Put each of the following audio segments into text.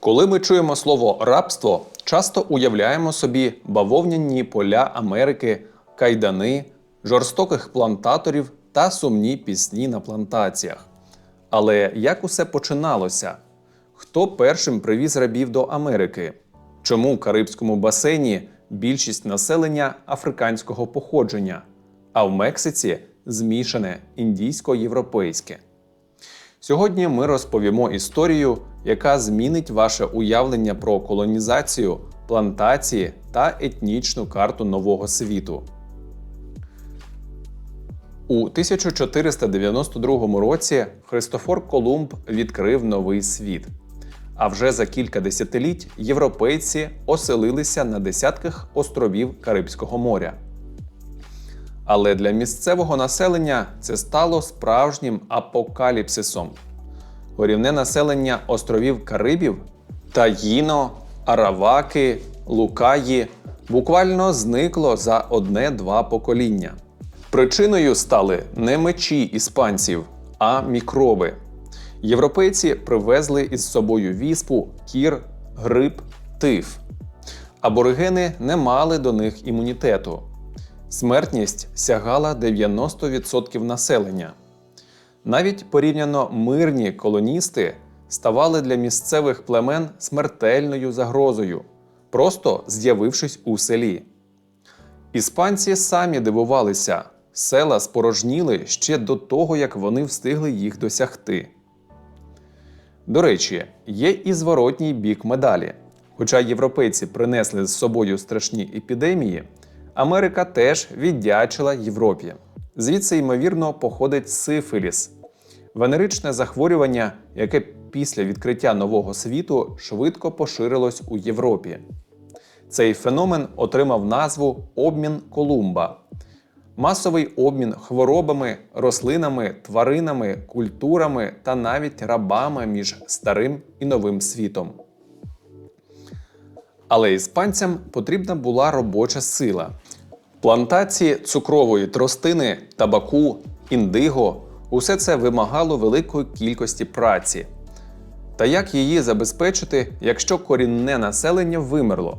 Коли ми чуємо слово рабство, часто уявляємо собі бавовняні поля Америки, кайдани, жорстоких плантаторів та сумні пісні на плантаціях. Але як усе починалося? Хто першим привіз рабів до Америки? Чому в Карибському басейні більшість населення африканського походження, а в Мексиці змішане індійсько-європейське? Сьогодні ми розповімо історію, яка змінить ваше уявлення про колонізацію, плантації та етнічну карту нового світу. У 1492 році Христофор Колумб відкрив новий світ. А вже за кілька десятиліть європейці оселилися на десятках островів Карибського моря. Але для місцевого населення це стало справжнім апокаліпсисом. Горівне населення островів Карибів Таїно, Араваки, Лукаї буквально зникло за одне-два покоління. Причиною стали не мечі іспанців, а мікроби. Європейці привезли із собою віспу, кір, грип, тиф. Аборигени не мали до них імунітету. Смертність сягала 90% населення. Навіть порівняно мирні колоністи ставали для місцевих племен смертельною загрозою, просто з'явившись у селі. Іспанці самі дивувалися, села спорожніли ще до того, як вони встигли їх досягти. До речі, є і зворотній бік медалі. Хоча європейці принесли з собою страшні епідемії, Америка теж віддячила Європі. Звідси, ймовірно, походить сифиліс венеричне захворювання, яке після відкриття нового світу швидко поширилось у Європі. Цей феномен отримав назву обмін Колумба. Масовий обмін хворобами, рослинами, тваринами, культурами та навіть рабами між старим і новим світом. Але іспанцям потрібна була робоча сила. Плантації цукрової тростини, табаку, індиго усе це вимагало великої кількості праці. Та як її забезпечити, якщо корінне населення вимерло?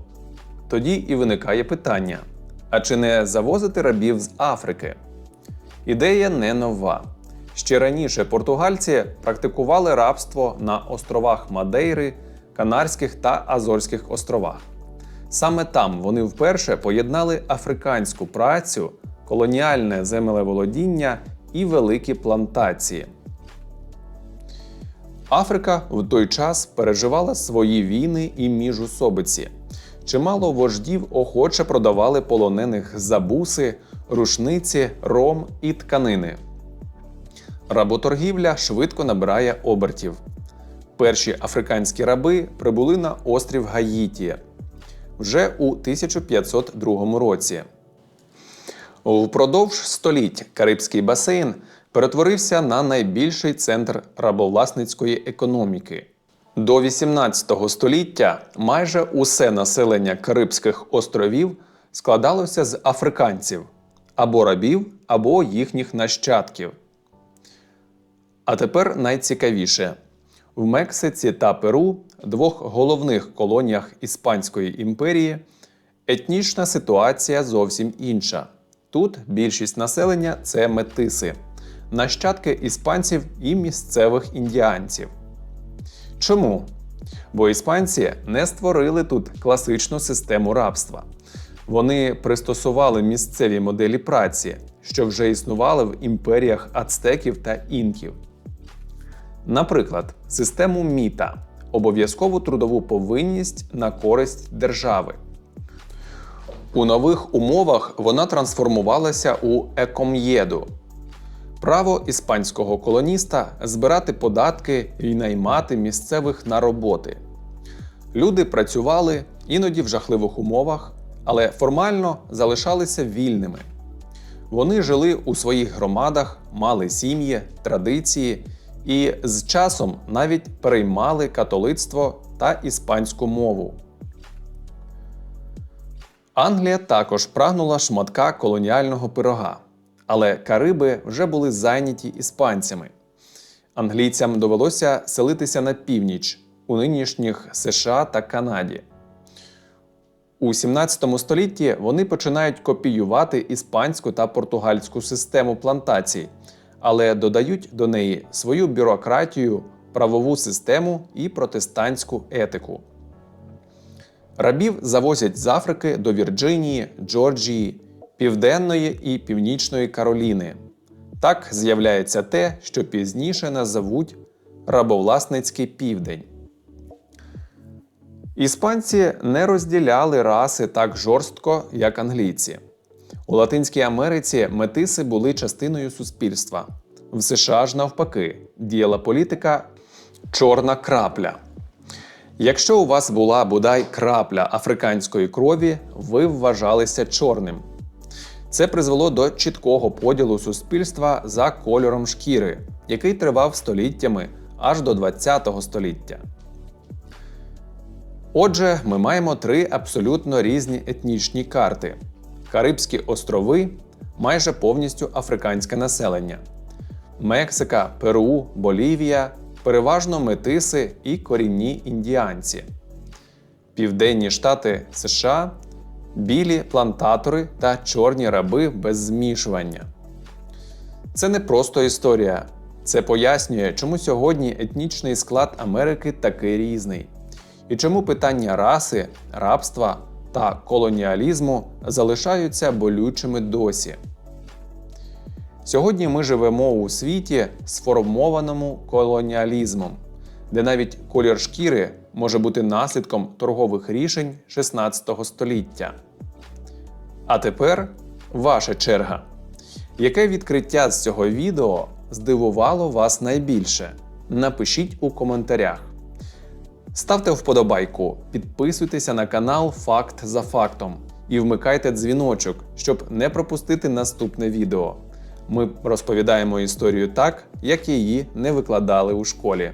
Тоді і виникає питання: а чи не завозити рабів з Африки? Ідея не нова. Ще раніше португальці практикували рабство на островах Мадейри, Канарських та Азорських островах. Саме там вони вперше поєднали африканську працю, колоніальне землеволодіння і великі плантації. Африка в той час переживала свої війни і міжусобиці. Чимало вождів охоче продавали полонених за буси, рушниці, ром і тканини. Работоргівля швидко набирає обертів. Перші африканські раби прибули на острів Гаїті вже у 1502 році. Впродовж століть Карибський басейн перетворився на найбільший центр рабовласницької економіки. До 18 століття майже усе населення Карибських островів складалося з африканців або рабів, або їхніх нащадків. А тепер найцікавіше: в Мексиці та Перу, двох головних колоніях Іспанської імперії, етнічна ситуація зовсім інша. Тут більшість населення це метиси, нащадки іспанців і місцевих індіанців. Чому? Бо іспанці не створили тут класичну систему рабства. Вони пристосували місцеві моделі праці, що вже існували в імперіях ацтеків та інків. Наприклад, систему міта обов'язкову трудову повинність на користь держави. У нових умовах вона трансформувалася у еком'єду право іспанського колоніста збирати податки і наймати місцевих на роботи. Люди працювали іноді в жахливих умовах, але формально залишалися вільними. Вони жили у своїх громадах, мали сім'ї, традиції і з часом навіть переймали католицтво та іспанську мову. Англія також прагнула шматка колоніального пирога, але Кариби вже були зайняті іспанцями. Англійцям довелося селитися на північ у нинішніх США та Канаді. У 17 столітті вони починають копіювати іспанську та португальську систему плантацій, але додають до неї свою бюрократію, правову систему і протестантську етику. Рабів завозять з Африки до Вірджинії, Джорджії, Південної і Північної Кароліни. Так з'являється те, що пізніше назовуть рабовласницький південь. Іспанці не розділяли раси так жорстко, як англійці. У Латинській Америці метиси були частиною суспільства. В США ж навпаки діяла політика чорна крапля. Якщо у вас була бодай крапля африканської крові, ви вважалися чорним. Це призвело до чіткого поділу суспільства за кольором шкіри, який тривав століттями аж до ХХ століття. Отже, ми маємо три абсолютно різні етнічні карти: Карибські острови майже повністю африканське населення, Мексика, Перу, Болівія переважно метиси і корінні індіанці, Південні Штати США білі плантатори та чорні раби без змішування. Це не просто історія. Це пояснює, чому сьогодні етнічний склад Америки такий різний, і чому питання раси, рабства та колоніалізму залишаються болючими досі. Сьогодні ми живемо у світі, сформованому колоніалізмом, де навіть колір шкіри може бути наслідком торгових рішень 16 століття. А тепер ваша черга. Яке відкриття з цього відео здивувало вас найбільше? Напишіть у коментарях. Ставте вподобайку, підписуйтеся на канал Факт за фактом і вмикайте дзвіночок, щоб не пропустити наступне відео. Ми розповідаємо історію так, як її не викладали у школі.